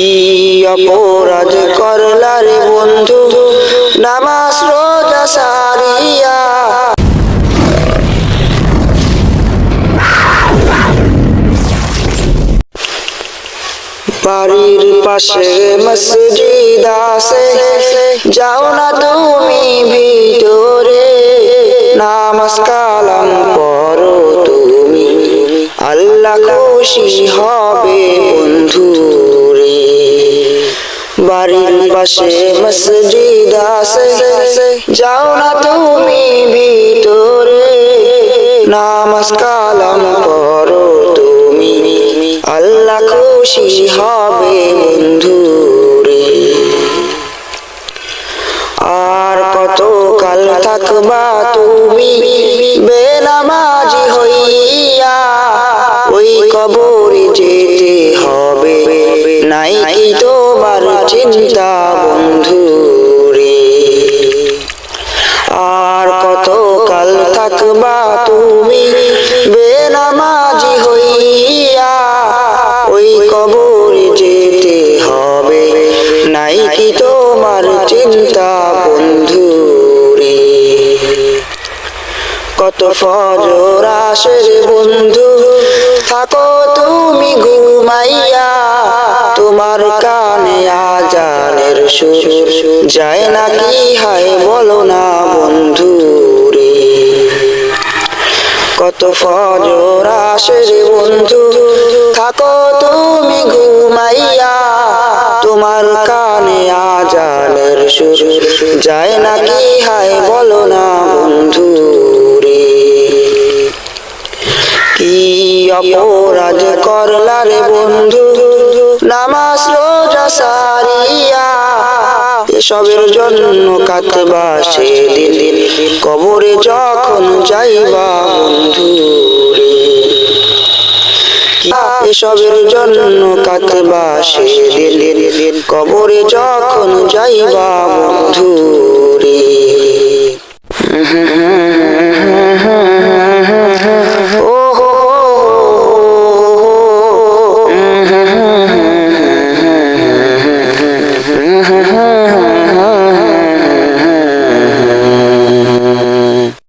অপরাধ করলা রে বন্ধু, নামাজ রোজা সারিয়া। বাড়ির পাশে মসজিদ আছে, যাও না তুমি ভিতরে। নামাজ পড়ো তুমি, আল্লাহ খুশি হবে। বাড়ির পাশে মসজিদ আছে যাও না তুমি ভিতরে। নামাজ কালাম পড়ো তুমি। আল্লাহ খুশি হবে বন্ধু আর কত কাল থাকবা তুমি? বেনামাজি হইয়া ওই কবরে ফজর বন্ধু, থাকো তুমি ঘুমাইয়া, তোমার কানে আজানের সুর। যায় না কি হায় বলো না বন্ধু রে কত ফজর আসে রে বন্ধু, থাকো তুমি ঘুমাইয়া, তোমার কানে আজানের সুর। যায় না কি হায় বলো না বন্ধু অপরাধ করলা রে বন্ধু। নামাজ, রোজা সারিয়া এসবের জন্য কাতবা সেদিন। কবরে যখন যাইবা বন্ধু এসবের জন্য কাতবা সেদিন। কবরে যখন যাইবা বন্ধু